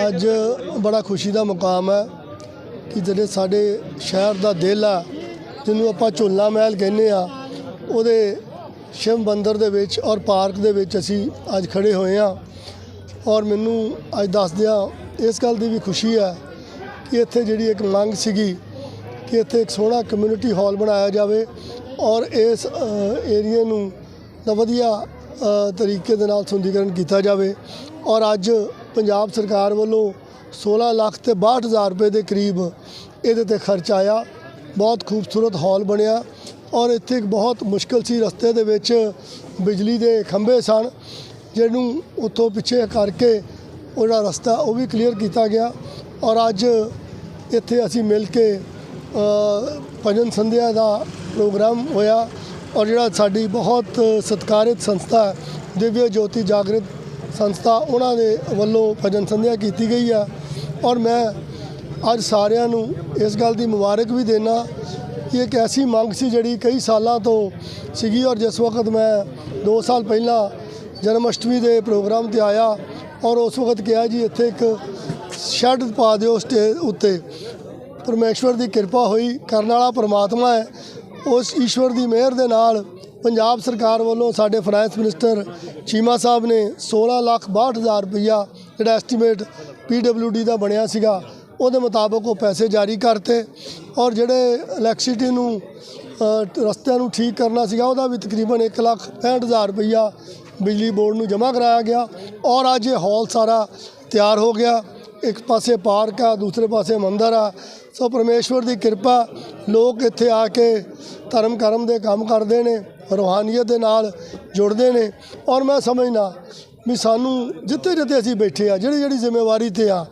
ਅੱਜ ਬੜਾ ਖੁਸ਼ੀ ਦਾ ਮੁਕਾਮ ਹੈ ਕਿ ਜਿਹੜੇ ਸਾਡੇ ਸ਼ਹਿਰ ਦਾ ਦਿਲ ਆ, ਜਿਹਨੂੰ ਆਪਾਂ ਝੋਲਾ ਮਹਿਲ ਕਹਿੰਦੇ ਆ, ਉਹਦੇ ਸ਼ਿਵ ਮੰਦਿਰ ਦੇ ਵਿੱਚ ਔਰ ਪਾਰਕ ਦੇ ਵਿੱਚ ਅਸੀਂ ਅੱਜ ਖੜੇ ਹੋਏ ਆ ਔਰ ਮੈਨੂੰ ਅੱਜ ਦੱਸਦਿਆਂ ਇਸ ਗੱਲ ਦੀ ਵੀ ਖੁਸ਼ੀ ਹੈ ਕਿ ਇੱਥੇ ਜਿਹੜੀ ਇੱਕ ਮੰਗ ਸੀਗੀ ਕਿ ਇੱਥੇ ਇੱਕ ਸੋਹਣਾ ਕਮਿਊਨਿਟੀ ਹਾਲ ਬਣਾਇਆ ਜਾਵੇ ਔਰ ਇਸ ਏਰੀਏ ਨੂੰ ਦਾ ਵਧੀਆ ਤਰੀਕੇ ਦੇ ਨਾਲ ਸੁੰਦਰੀਕਰਨ ਕੀਤਾ ਜਾਵੇ ਔਰ ਅੱਜ ਪੰਜਾਬ ਸਰਕਾਰ ਵੱਲੋਂ 16 ਲੱਖ ਤੇ 62000 ਰੁਪਏ ਦੇ ਕਰੀਬ ਇਹਦੇ ਤੇ ਖਰਚ ਆਇਆ। ਬਹੁਤ ਖੂਬਸੂਰਤ ਹਾਲ ਬਣਿਆ ਔਰ ਇੱਥੇ ਇੱਕ ਬਹੁਤ ਮੁਸ਼ਕਲ ਸੀ ਰਸਤੇ ਦੇ ਵਿੱਚ ਬਿਜਲੀ ਦੇ ਖੰਭੇ ਸਨ, ਜਿਹਨੂੰ ਉੱਥੋਂ ਪਿੱਛੇ ਕਰਕੇ ਉਹਦਾ ਰਸਤਾ ਉਹ ਵੀ ਕਲੀਅਰ ਕੀਤਾ ਗਿਆ ਔਰ ਅੱਜ ਇੱਥੇ ਅਸੀਂ ਮਿਲ ਕੇ ਭਜਨ ਸੰਧਿਆ ਦਾ ਪ੍ਰੋਗਰਾਮ ਹੋਇਆ ਔਰ ਜਿਹੜਾ ਸਾਡੀ ਬਹੁਤ ਸਤਿਕਾਰਿਤ ਸੰਸਥਾ ਹੈ, ਦਿਵਯ ਜੋਤੀ ਜਾਗਰਤ ਸੰਸਥਾ ਉਹਨਾਂ ਦੇ ਵੱਲੋਂ ਭਜਨ ਸੰਧਿਆ ਕੀਤੀ ਗਈ ਆ। ਔਰ ਮੈਂ ਅੱਜ ਸਾਰਿਆਂ ਨੂੰ ਇਸ ਗੱਲ ਦੀ ਮੁਬਾਰਕ ਵੀ ਦੇਣਾ ਕਿ ਇੱਕ ਐਸੀ ਮੰਗ ਸੀ ਜਿਹੜੀ ਕਈ ਸਾਲਾਂ ਤੋਂ ਸੀਗੀ ਔਰ ਜਿਸ ਵਕਤ ਮੈਂ 2 ਸਾਲ ਪਹਿਲਾਂ ਜਨਮ ਅਸ਼ਟਮੀ ਦੇ ਪ੍ਰੋਗਰਾਮ ਤੇ ਆਇਆ ਔਰ ਉਸ ਵਕਤ ਕਿਹਾ ਜੀ ਇੱਥੇ ਇੱਕ ਸ਼ੈੱਡ ਪਾ ਦਿਓ ਸਟੇਜ ਉੱਤੇ। ਪਰਮੇਸ਼ਵਰ ਦੀ ਕਿਰਪਾ ਹੋਈ ਕਰਨ ਵਾਲਾ ਪਰਮਾਤਮਾ ਹੈ। ਉਸ ਈਸ਼ਵਰ ਦੀ ਮਿਹਰ ਦੇ ਨਾਲ ਪੰਜਾਬ ਸਰਕਾਰ ਵੱਲੋਂ ਸਾਡੇ ਫਾਈਨੈਂਸ ਮਿਨਿਸਟਰ ਚੀਮਾ ਸਾਹਿਬ ਨੇ 16 ਲੱਖ 62000 ਰੁਪਈਆ ਜਿਹੜਾ ਐਸਟੀਮੇਟ ਪੀਡਬਲਯੂਡੀ ਦਾ ਬਣਿਆ ਸੀਗਾ, ਉਹਦੇ ਮੁਤਾਬਕ ਉਹ ਪੈਸੇ ਜਾਰੀ ਕਰਤੇ ਔਰ ਜਿਹੜੇ ਇਲੈਕਟ੍ਰਿਸਿਟੀ ਨੂੰ ਰਸਤਿਆਂ ਨੂੰ ਠੀਕ ਕਰਨਾ ਸੀਗਾ, ਉਹਦਾ ਵੀ ਤਕਰੀਬਨ 1 ਲੱਖ 65000 ਰੁਪਈਆ ਬਿਜਲੀ ਬੋਰਡ ਨੂੰ ਜਮ੍ਹਾਂ ਕਰਾਇਆ ਗਿਆ ਔਰ ਅੱਜ ਇਹ ਹਾਲ ਸਾਰਾ ਤਿਆਰ ਹੋ ਗਿਆ। ਇੱਕ ਪਾਸੇ ਪਾਰਕ ਆ, ਦੂਸਰੇ ਪਾਸੇ ਮੰਦਰ ਆ। ਸੋ ਪਰਮੇਸ਼ਵਰ ਦੀ ਕਿਰਪਾ, ਲੋਕ ਇੱਥੇ ਆ ਕੇ ਧਰਮ ਕਰਮ ਦੇ ਕੰਮ ਕਰਦੇ ਨੇ, ਰੂਹਾਨੀਅਤ ਦੇ ਨਾਲ ਜੁੜਦੇ ਨੇ। ਔਰ ਮੈਂ ਸਮਝਣਾ ਵੀ ਸਾਨੂੰ ਜਿੱਥੇ ਜਿੱਥੇ ਅਸੀਂ ਬੈਠੇ ਆ, ਜਿਹੜੀ ਜਿਹੜੀ ਜ਼ਿੰਮੇਵਾਰੀ ਤੇ ਆ,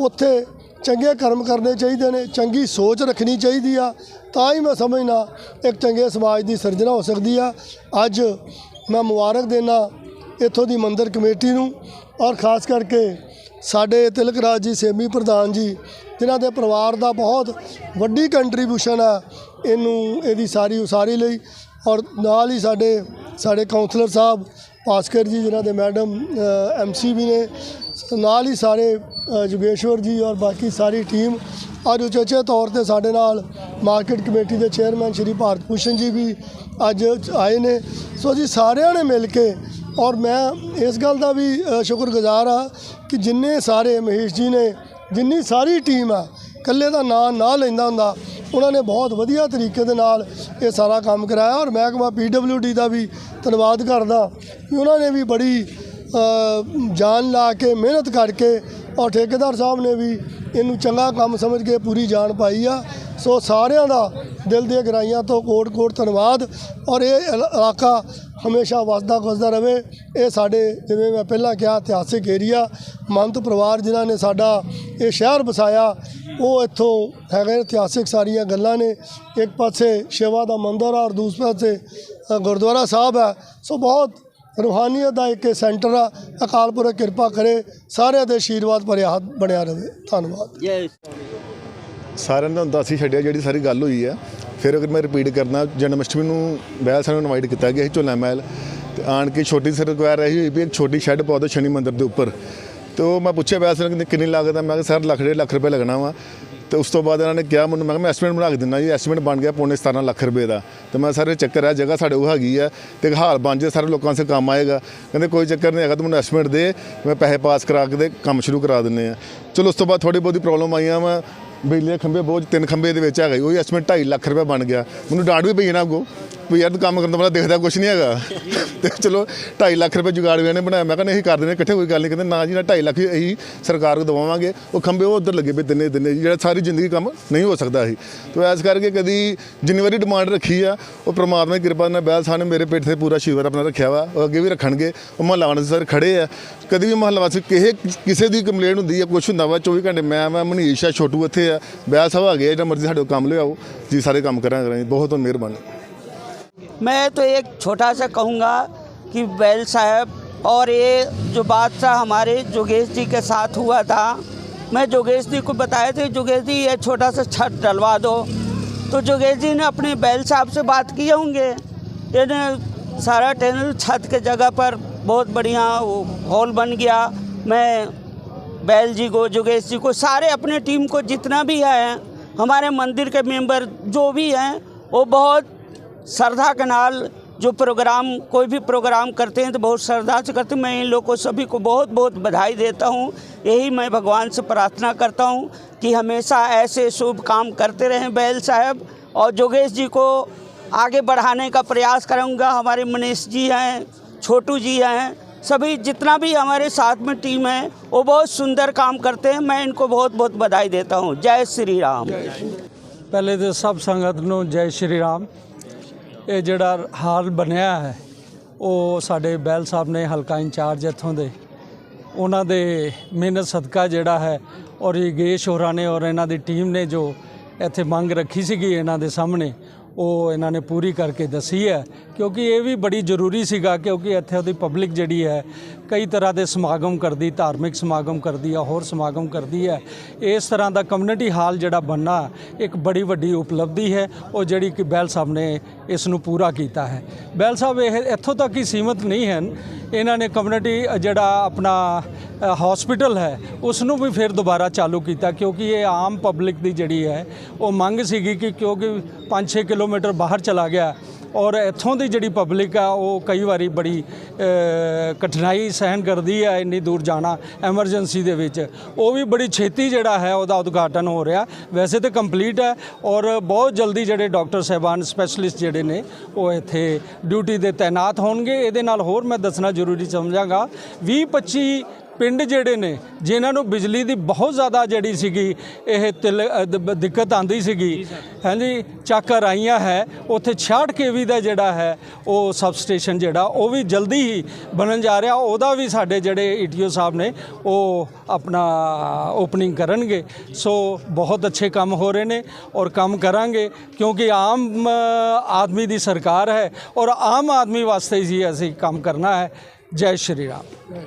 ਉੱਥੇ ਚੰਗੇ ਕਰਮ ਕਰਨੇ ਚਾਹੀਦੇ ਨੇ, ਚੰਗੀ ਸੋਚ ਰੱਖਣੀ ਚਾਹੀਦੀ ਆ। ਤਾਂ ਹੀ ਮੈਂ ਸਮਝਣਾ ਇੱਕ ਚੰਗੇ ਸਮਾਜ ਦੀ ਸਿਰਜਣਾ ਹੋ ਸਕਦੀ ਆ। ਅੱਜ ਮੈਂ ਮੁਬਾਰਕ ਦੇਣਾ ਇੱਥੋਂ ਦੀ ਮੰਦਰ ਕਮੇਟੀ ਨੂੰ ਔਰ ਖਾਸ ਕਰਕੇ ਸਾਡੇ ਤਿਲਕ ਰਾਜ ਜੀ ਸੇਮੀ ਪ੍ਰਧਾਨ ਜੀ ਜਿਨ੍ਹਾਂ ਦੇ ਪਰਿਵਾਰ ਦਾ ਬਹੁਤ ਵੱਡੀ ਕੰਟਰੀਬਿਊਸ਼ਨ ਹੈ ਇਹਨੂੰ ਇਹਦੀ ਸਾਰੀ ਉਸਾਰੀ ਲਈ ਔਰ ਨਾਲ ਹੀ ਸਾਡੇ ਸਾਡੇ ਕਾਉਂਸਲਰ ਸਾਹਿਬ ਭਾਸਕਰ ਜੀ ਜਿਨ੍ਹਾਂ ਦੇ ਮੈਡਮ ਐਮਸੀ ਵੀ ਨੇ ਨਾਲ ਹੀ ਸਾਰੇ ਅ, ਜੀ ਔਰ ਬਾਕੀ ਸਾਰੀ ਟੀਮ ਅੱਜ ਉਚੇਚੇ ਤੌਰ ਤੇ ਸਾਡੇ ਨਾਲ ਮਾਰਕੀਟ ਕਮੇਟੀ ਦੇ ਚੇਅਰਮੈਨ ਸ਼੍ਰੀ ਭਾਰਤ ਭੂਸ਼ਣ ਜੀ ਵੀ ਅੱਜ ਆਏ ਨੇ। ਸੋ ਜੀ ਸਾਰਿਆਂ ਨੇ ਮਿਲ ਕੇ ਔਰ ਮੈਂ ਇਸ ਗੱਲ ਦਾ ਵੀ ਸ਼ੁਕਰਗੁਜ਼ਾਰ ਆ ਕਿ ਜਿੰਨੇ ਸਾਰੇ ਮਹੇਸ਼ ਜੀ ਨੇ, ਜਿੰਨੀ ਸਾਰੀ ਟੀਮ ਆ, ਇਕੱਲੇ ਦਾ ਨਾਂ ਨਾ ਲੈਂਦਾ ਹੁੰਦਾ, ਉਹਨਾਂ ਨੇ ਬਹੁਤ ਵਧੀਆ ਤਰੀਕੇ ਦੇ ਨਾਲ ਇਹ ਸਾਰਾ ਕੰਮ ਕਰਾਇਆ। ਔਰ ਮਹਿਕਮਾ ਪੀਡਬਲਯੂਡੀ ਦਾ ਵੀ ਧੰਨਵਾਦ ਕਰਦਾ ਕਿ ਉਹਨਾਂ ਨੇ ਵੀ ਬੜੀ ਜਾਨ ਲਾ ਕੇ, ਮਿਹਨਤ ਕਰਕੇ ਔਰ ਠੇਕੇਦਾਰ ਸਾਹਿਬ ਨੇ ਵੀ ਇਹਨੂੰ ਚੰਗਾ ਕੰਮ ਸਮਝ ਕੇ ਪੂਰੀ ਜਾਨ ਪਾਈ ਆ। ਸੋ ਸਾਰਿਆਂ ਦਾ ਦਿਲ ਦੀਆਂ ਗਰਾਈਆਂ ਤੋਂ ਕੋਟ ਕੋਟ ਧੰਨਵਾਦ। ਔਰ ਇਹ ਇਲਾਕਾ ਹਮੇਸ਼ਾ ਵਸਦਾ ਵਸਦਾ ਰਵੇ ਇਹ ਸਾਡੇ ਜਿਵੇਂ ਮੈਂ ਪਹਿਲਾਂ ਕਿਹਾ ਇਤਿਹਾਸਿਕ ਏਰੀਆ ਮੰਤ ਪਰਿਵਾਰ ਜਿਨ੍ਹਾਂ ਨੇ ਸਾਡਾ ਇਹ ਸ਼ਹਿਰ ਵਸਾਇਆ ਉਹ ਇੱਥੋਂ ਹੈਗੇ ਇਤਿਹਾਸਿਕ ਸਾਰੀਆਂ ਗੱਲਾਂ ਨੇ। ਇੱਕ ਪਾਸੇ ਸ਼ਿਵਾ ਦਾ ਮੰਦਿਰ ਆ ਔਰ ਦੂਸਰੇ ਪਾਸੇ ਗੁਰਦੁਆਰਾ ਸਾਹਿਬ ਹੈ ਸੋ ਬਹੁਤ ਰੂਹਾਨੀਅਤ ਦਾ ਇੱਕ ਸੈਂਟਰ ਆ। ਅਕਾਲ ਪੁਰਖ ਕਿਰਪਾ ਕਰੇ ਸਾਰਿਆਂ ਦੇ ਆਸ਼ੀਰਵਾਦ ਭਰਿਆ ਹੱਥ ਬਣਿਆ ਰਵੇ ਧੰਨਵਾਦ। ਸਾਰਿਆਂ ਦਾ ਹੁੰਦਾ ਅਸੀਂ ਛੱਡਿਆ ਜਿਹੜੀ ਸਾਰੀ ਗੱਲ ਹੋਈ ਹੈ ਫਿਰ ਅਗਰ ਮੈਂ ਰਿਪੀਟ ਕਰਨਾ ਜਨਮ ਅਸ਼ਟਮੀ ਨੂੰ ਬਹਿਲ ਸਾਨੂੰ ਇਨਵਾਈਟ ਕੀਤਾ ਗਿਆ ਸੀ ਝੋਲਾ ਮਹਿਲ, ਤੇ ਆਣ ਕੇ ਛੋਟੀ ਸਰ ਰਿਕੁਆਇਰ ਰਹੀ ਹੋਈ ਵੀ ਇੱਕ ਛੋਟੀ ਸ਼ੈੱਡ ਪਾ ਦਿਓ ਸ਼ਨੀ ਮੰਦਿਰ ਦੇ ਉੱਪਰ। ਤੇ ਉਹ ਮੈਂ ਪੁੱਛਿਆ ਬਹਿਲ ਸਰ, ਕਿੰਨੀ ਲਾਗਤ ਹੈ ਮੈਂ ਕਿਹਾ, ਸਰ, ਲੱਖ ਡੇਢ ਲੱਖ ਰੁਪਏ ਲੱਗਣਾ ਵਾ। ਤੇ ਉਸ ਤੋਂ ਬਾਅਦ ਇਹਨਾਂ ਨੇ ਕਿਹਾ ਮੈਨੂੰ, ਮੈਂ ਕਿਹਾ, ਮੈਂ ਐਸਟੀਮੇਟ ਬਣਾ ਕੇ ਦਿੰਦਾ ਜੀ। ਐਸਟੀਮੇਟ ਬਣ ਗਿਆ ਪੌਣੇ 17 ਲੱਖ ਰੁਪਏ ਦਾ। ਤੇ ਮੈਂ ਸਾਰੇ ਚੱਕਰ ਹੈ ਜਗ੍ਹਾ ਸਾਡੇ ਉਹ ਹੈਗੀ ਆ ਤੇ ਹਾਲ ਬਣ ਜੇ, ਸਾਰੇ ਲੋਕਾਂ ਸੇ ਕੰਮ ਆਏਗਾ। ਕਹਿੰਦੇ, ਕੋਈ ਚੱਕਰ ਨਹੀਂ ਹੈਗਾ, ਤੂੰ ਮੈਨੂੰ ਐਸਟੀਮੇਟ ਦੇ, ਮੈਂ ਪੈਸੇ ਪਾਸ ਕਰਾ ਕੇ ਦੇ ਕੰਮ ਸ਼ੁਰੂ ਕਰਾ ਦਿੰਨੇ ਆ। ਚਲੋ, ਉਸ ਤੋਂ ਬਾਅਦ ਥੋੜੀ ਬਹੁਤੀ ਪ੍ਰੋਬਲਮ ਆਈਆਂ ਵਾ। ਬਿਜਲੀ ਦੇ ਖੰਭੇ ਬਹੁਤ ਤਿੰਨ ਖੰਭੇ ਦੇ ਵਿੱਚ ਹੈਗਾ ਜੀ, ਉਹ ਐਸਟੀਮੇਟ 2.5 ਲੱਖ ਰੁਪਏ ਬਣ ਗਿਆ। ਮੈਨੂੰ ਡਾਂਟ ਵੀ ਪਈ ਨਾ ਅੱਗੋਂ। ਵੀ ਯਾਰ ਕੰਮ ਕਰਨ ਤੋਂ ਬੜਾ ਦੇਖਦਾ ਕੁਝ ਨਹੀਂ ਹੈਗਾ। ਤੇ ਚਲੋ 2.5 ਲੱਖ ਰੁਪਏ ਜੁਗਾੜ ਵੀ ਇਹਨੇ ਬਣਾਇਆ। ਮੈਂ ਕਹਿੰਦਾ ਅਸੀਂ ਕਰ ਦਿੰਦੇ, ਇਕੱਠੇ ਕੋਈ ਗੱਲ ਨਹੀਂ। ਕਹਿੰਦੇ, ਨਾ ਜੀ, ਨਾ 2.5 ਲੱਖ ਅਸੀਂ ਸਰਕਾਰ ਨੂੰ ਦਵਾਵਾਂਗੇ। ਉਹ ਖੰਭੇ ਉਹ ਉਧਰ ਲੱਗੇ ਪਏ ਤਿੰਨੇ ਤਿੰਨੇ ਜਿਹੜਾ ਸਾਰੀ ਜ਼ਿੰਦਗੀ ਕੰਮ ਨਹੀਂ ਹੋ ਸਕਦਾ ਸੀ। ਤੋ ਐਸ ਕਰਕੇ ਕਦੀ ਜਿੰਨੀ ਵਾਰੀ ਡਿਮਾਂਡ ਰੱਖੀ ਆ, ਉਹ ਪ੍ਰਮਾਤਮਾ ਦੀ ਕਿਰਪਾ ਨਾਲ ਬੈਲ ਸਾਹਿਬ ਨੇ ਮੇਰੇ ਪੇਟ ਤੇ ਪੂਰਾ ਸ਼ਿਵਰ ਆਪਣਾ ਰੱਖਿਆ ਵਾ। ਉਹ ਅੱਗੇ ਵੀ ਰੱਖਣਗੇ। ਉਹ ਮਹੱਲਾ ਵਾਲੇ ਸਰ ਖੜੇ ਆ। ਕਦੀ ਵੀ ਮਹੱਲਾ ਵਾਸੀ ਕਿਸੇ ਕਿਸੇ ਦੀ ਕੰਪਲੇਂਟ ਹੁੰਦੀ ਆ ਕੁਝ ਹੁੰਦਾ ਵਾ 24 ਘੰਟੇ ਮੈਂ ਮੈਂ ਮਨੀਸ਼ ਆ, ਛੋਟੂ ਇੱਥੇ ਆ। ਬੈਲ ਸਾਹਿਬ ਆ ਗਏ ਜਿਹੜਾ ਮਰਜ਼ੀ ਸਾਡੇ ਕੋਲ ਕੰਮ ਲਿਆਓ। ਜੀ, ਸਾਰੇ ਕੰਮ ਕਰਾਂਗੇ ਬਹੁਤ ਬਹੁਤ ਮਿਹਰਬਾਨੀ। मैं तो एक छोटा सा कहूँगा कि बैल साहब, और ये जो था हमारे जोगेश जी के साथ हुआ था, मैं जोगेश जी को बताया था, जोगेश जी, ये छोटा सा छत डलवा दो। तो जोगेश जी ने अपने बैल साहब से बात किए होंगे। इन्हें सारा टैनल छत के जगह पर बहुत बढ़िया हॉल बन गया। मैं बैल जी को, जोगेश जी को, सारे अपने टीम को जितना भी है, हमारे मंदिर के मेंबर जो भी हैं, वो बहुत श्रद्धा के नाल जो प्रोग्राम, कोई भी प्रोग्राम करते हैं तो बहुत श्रद्धा से करते हैं। मैं इन लोगों को सभी को बहुत बहुत बधाई देता हूँ। यही मैं भगवान से प्रार्थना करता हूँ कि हमेशा ऐसे शुभ काम करते रहें बैल साहब। और जोगेश जी को आगे बढ़ाने का प्रयास करूँगा। हमारे मनीष जी हैं, छोटू जी हैं, सभी जितना भी हमारे साथ में टीम है, वो बहुत सुंदर काम करते हैं। मैं इनको बहुत बहुत बधाई देता हूँ। जय श्री राम। पहले तो सब संगत जय श्री राम। ਇਹ ਜਿਹੜਾ ਹਾਲ ਬਣਿਆ ਹੈ, ਉਹ ਸਾਡੇ ਬੈਲ ਸਾਹਿਬ ਨੇ ਹਲਕਾ ਇੰਚਾਰਜ ਇੱਥੋਂ ਦੇ, ਉਹਨਾਂ ਦੇ ਮਿਹਨਤ ਸਦਕਾ ਜਿਹੜਾ ਹੈ, ਔਰ ਯੋਗੇਸ਼ ਹੋਰਾਂ ਨੇ ਔਰ ਇਹਨਾਂ ਦੀ ਟੀਮ ਨੇ ਜੋ ਇੱਥੇ ਮੰਗ ਰੱਖੀ ਸੀਗੀ ਇਹਨਾਂ ਦੇ ਸਾਹਮਣੇ ਉਹ ਇਹਨਾਂ ਨੇ ਪੂਰੀ ਕਰਕੇ ਦੱਸੀ ਹੈ, ਕਿਉਂਕਿ ਇਹ ਵੀ ਬੜੀ ਜ਼ਰੂਰੀ ਸੀਗਾ, ਕਿਉਂਕਿ ਇੱਥੇ ਉਹਦੀ ਪਬਲਿਕ ਜਿਹੜੀ ਹੈ, ਕਈ ਤਰ੍ਹਾਂ ਦੇ ਸਮਾਗਮ ਕਰਦੀ, ਧਾਰਮਿਕ ਸਮਾਗਮ ਕਰਦੀ ਆ ਹੋਰ ਸਮਾਗਮ ਕਰਦੀ ਹੈ। ਇਸ ਤਰ੍ਹਾਂ ਦਾ ਕਮਿਊਨਿਟੀ ਹਾਲ ਜਿਹੜਾ ਬਣਨਾ ਇੱਕ ਬੜੀ ਵੱਡੀ ਉਪਲਬਧੀ ਹੈ, ਉਹ ਜਿਹੜੀ ਕਿ ਬੈਲ ਸਾਹਿਬ ਨੇ ਇਸ ਨੂੰ ਪੂਰਾ ਕੀਤਾ ਹੈ। ਬੈਲ ਸਾਹਿਬ, ਇਹ ਇੱਥੋਂ ਤੱਕ ਹੀ ਸੀਮਤ ਨਹੀਂ ਹਨ। ਇਹਨਾਂ ਨੇ ਕਮਿਊਨਿਟੀ ਜਿਹੜਾ ਆਪਣਾ ਹਸਪੀਟਲ ਹੈ ਉਸ ਨੂੰ ਵੀ ਫਿਰ ਦੁਬਾਰਾ ਚਾਲੂ ਕੀਤਾ, ਕਿਉਂਕਿ ਇਹ ਆਮ ਪਬਲਿਕ ਦੀ ਜਿਹੜੀ ਹੈ, ਉਹ ਮੰਗ ਸੀਗੀ ਕਿ ਕਿਉਂਕਿ 5-6 ਕਿਲੋਮੀਟਰ ਬਾਹਰ ਚਲਾ ਗਿਆ ਔਰ ਇੱਥੋਂ ਦੀ ਜਿਹੜੀ ਪਬਲਿਕ ਆ, ਉਹ ਕਈ ਵਾਰੀ ਬੜੀ ਕਠਿਨਾਈ ਸਹਿਣ ਕਰਦੀ ਹੈ ਇੰਨੀ ਦੂਰ ਜਾਣਾ ਐਮਰਜੈਂਸੀ ਦੇ ਵਿੱਚ। ਉਹ ਵੀ ਬੜੀ ਛੇਤੀ ਜਿਹੜਾ ਹੈ, ਉਹਦਾ ਉਦਘਾਟਨ ਹੋ ਰਿਹਾ। ਵੈਸੇ ਤਾਂ ਕੰਪਲੀਟ ਹੈ ਔਰ ਬਹੁਤ ਜਲਦੀ ਜਿਹੜੇ ਡਾਕਟਰ ਸਾਹਿਬਾਨ, ਸਪੈਸ਼ਲਿਸਟ ਜਿਹੜੇ ਨੇ, ਉਹ ਇੱਥੇ ਡਿਊਟੀ ਦੇ ਤਾਇਨਾਤ ਹੋਣਗੇ। ਇਹਦੇ ਨਾਲ ਹੋਰ ਮੈਂ ਦੱਸਣਾ ਜ਼ਰੂਰੀ ਸਮਝਾਂਗਾ। 20 25 ਪਿੰਡ ਜਿਹੜੇ ਨੇ ਜਿਨ੍ਹਾਂ ਨੂੰ ਬਿਜਲੀ ਦੀ ਬਹੁਤ ਜ਼ਿਆਦਾ ਜਿਹੜੀ ਸੀਗੀ ਇਹ ਤਿਲ ਦਿੱਕਤ ਆਂਦੀ ਸੀਗੀ। ਹਾਂਜੀ ਚੱਕਰ ਆਈਆਂ ਹੈ ਉੱਥੇ 66 ਕੇਵੀ ਦਾ ਜਿਹੜਾ ਹੈ ਉਹ ਸਬ ਸਟੇਸ਼ਨ ਜਿਹੜਾ ਉਹ ਵੀ ਜਲਦੀ ਹੀ ਬਣਨ ਜਾ ਰਿਹਾ। ਉਹਦਾ ਵੀ ਸਾਡੇ ਜਿਹੜੇ ਈਟੀਓ ਸਾਹਿਬ ਨੇ ਉਹ ਆਪਣਾ ਓਪਨਿੰਗ ਕਰਨਗੇ। ਸੋ ਬਹੁਤ ਅੱਛੇ ਕੰਮ ਹੋ ਰਹੇ ਨੇ ਔਰ ਕੰਮ ਕਰਾਂਗੇ ਕਿਉਂਕਿ ਆਮ ਆਦਮੀ ਦੀ ਸਰਕਾਰ ਹੈ ਔਰ ਆਮ ਆਦਮੀ ਵਾਸਤੇ ਹੀ ਅਸੀਂ ਕੰਮ ਕਰਨਾ ਹੈ। ਜੈ ਸ਼੍ਰੀ ਰਾਮ।